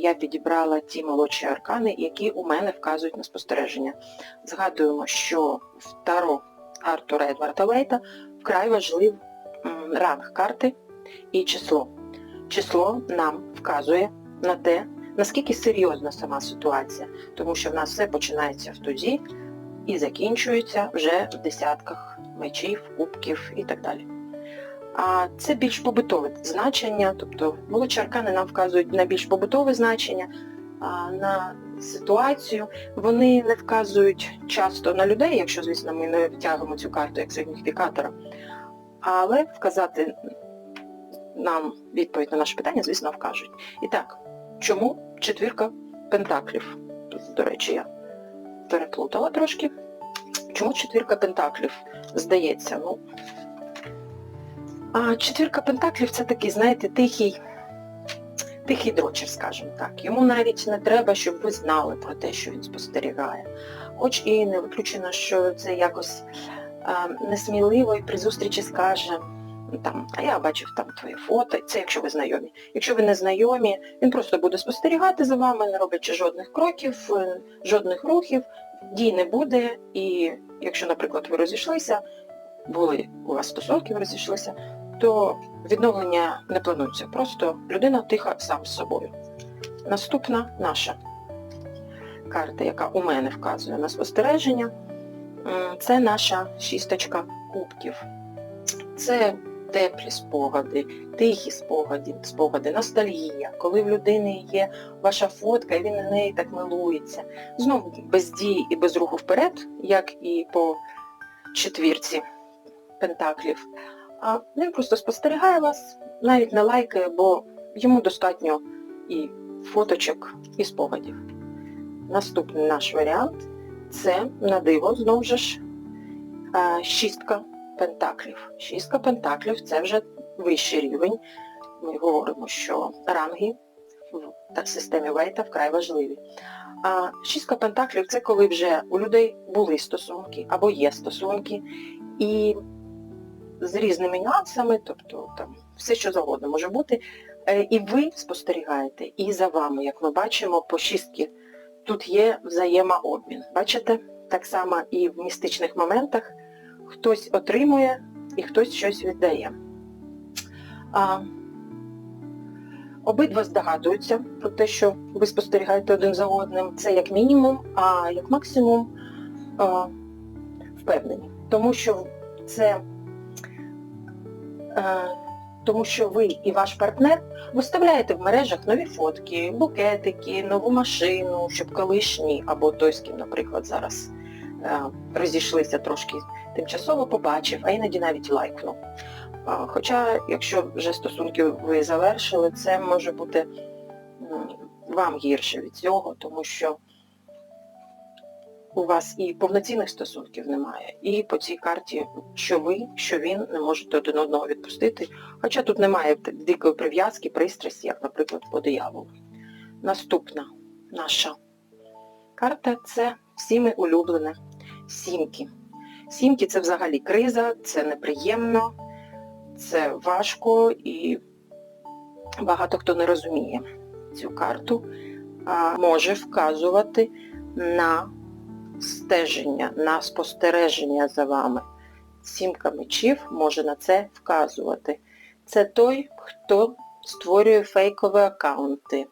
я підібрала ті молодші аркани, які у мене вказують на спостереження. Згадуємо, що в Таро Артура Едварда Вейта вкрай важлив ранг карти і число. Число нам вказує на те, наскільки серйозна сама ситуація, тому що в нас все починається в тузі і закінчується вже в десятках мечів, кубків і так далі. А це більш побутове значення, тобто молодші аркани нам вказують на більш побутове значення, на ситуацію. Вони не вказують часто на людей, якщо, звісно, ми не втягуємо цю карту як сигніфікатора. Але вказати нам відповідь на наше питання, звісно, вкажуть. І так, чому четвірка пентаклів? До речі, я переплутала трошки. Чому четвірка пентаклів? Здається, ну. А четвірка пентаклів це такий, знаєте, тихий, тихий дрочер, скажімо так. Йому навіть не треба, щоб ви знали про те, що він спостерігає. Хоч і не виключено, що це якось а, несміливо і при зустрічі скаже, ну, там, а я бачив там твоє фото, це якщо ви знайомі. Якщо ви не знайомі, він просто буде спостерігати за вами, не роблячи жодних кроків, е, жодних рухів, дій не буде, і якщо, наприклад, ви розійшлися, були у вас стосунки, ви розійшлися, то відновлення не планується. Просто людина тиха сам з собою. Наступна наша карта, яка у мене вказує на спостереження, це наша шісточка кубків. Це теплі спогади, тихі спогади, спогади, ностальгія, коли в людини є ваша фотка, і він на неї так милується. Знову без дії і без руху вперед, як і по четвірці пентаклів. А він просто спостерігає вас, навіть не лайкає, бо йому достатньо і фоточок, і спогадів. Наступний наш варіант це на диво, знову ж, шістка пентаклів. Шістка пентаклів це вже вищий рівень. Ми говоримо, що ранги в системі Вейта вкрай важливі. А шістка пентаклів це коли вже у людей були стосунки або є стосунки, і з різними нюансами, тобто там все що завгодно може бути. Е, І ви спостерігаєте, і за вами, як ми бачимо, по шістки тут є взаємообмін. Бачите? Так само і в містичних моментах хтось отримує і хтось щось віддає. А, обидва здогадуються про те, що ви спостерігаєте один за одним. Це як мінімум, а як максимум а, впевнені. Тому що це тому що ви і ваш партнер виставляєте в мережах нові фотки, букетики, нову машину, щоб колишній, або той, з ким, наприклад, зараз е, розійшлися трошки тимчасово побачив, а іноді навіть лайкнув. Хоча, якщо вже стосунки ви завершили, це може бути вам гірше від цього, тому що у вас і повноцінних стосунків немає, і по цій карті, що ви, що він не можете один одного відпустити, хоча тут немає дикої прив'язки, пристрасті, як, наприклад, по дияволу. Наступна наша карта це всіми улюблене сімки. Сімки це взагалі криза, це неприємно, це важко і багато хто не розуміє цю карту, може вказувати на стеження, на спостереження за вами. Сімка мечів може на це вказувати. Це той, хто створює фейкові аккаунти,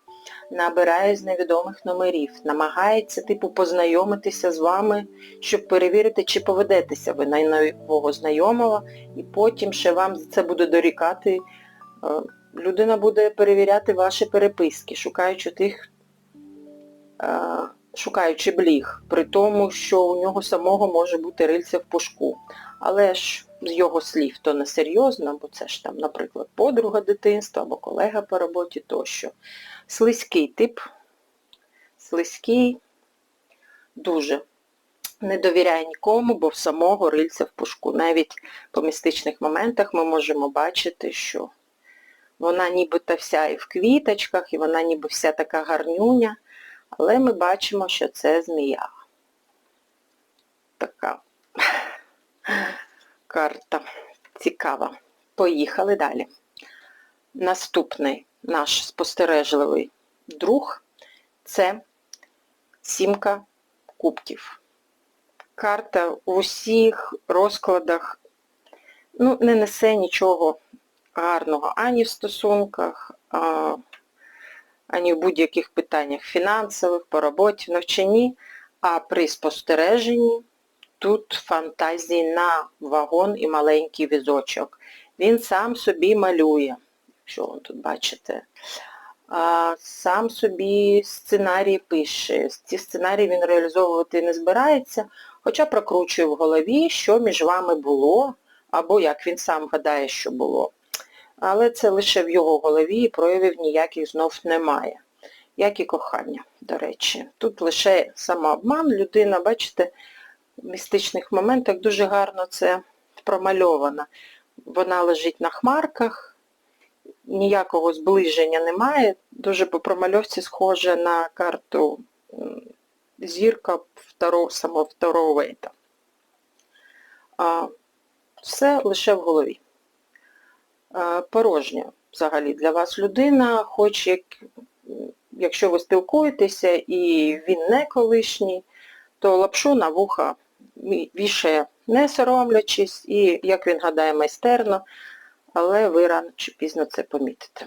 набирає з невідомих номерів, намагається типу познайомитися з вами, щоб перевірити, чи поведетеся ви на нового знайомого, і потім ще вам за це буде дорікати. Е, Людина буде перевіряти ваші переписки, шукаючи тих, е, шукаючи бліг, при тому, що у нього самого може бути рильце в пушку. Але ж з його слів то не серйозно, бо це ж там, наприклад, подруга дитинства або колега по роботі тощо. Слизький тип, слизький, дуже не довіряє нікому, бо в самого рильця в пушку. Навіть по містичних моментах ми можемо бачити, що вона нібито вся і в квіточках, і вона ніби вся така гарнюня, але ми бачимо, що це змія. Така карта цікава. Поїхали далі. Наступний наш спостережливий друг це сімка кубків. Карта в усіх розкладах ну, не несе нічого гарного ані в стосунках, ані в будь-яких питаннях фінансових, по роботі, навчанні, а при спостереженні тут фантазії на вагон і маленький візочок. Він сам собі малює, що ви тут бачите. Сам собі сценарій пише. Ці сценарії він реалізовувати не збирається, хоча прокручує в голові, що між вами було, або як він сам гадає, що було. Але це лише в його голові і проявів ніяких знов немає. Як і кохання, до речі. Тут лише самообман, людина, бачите, в містичних моментах дуже гарно це промальовано. Вона лежить на хмарках, ніякого зближення немає. Дуже по промальовці схоже на карту зірка самого второго вейта. Все лише в голові. А, порожня взагалі для вас людина, хоч як, якщо ви спілкуєтеся і він не колишній, то лапшу на вуха вішає не соромлячись і, як він гадає, майстерно, але ви рано чи пізно це помітите.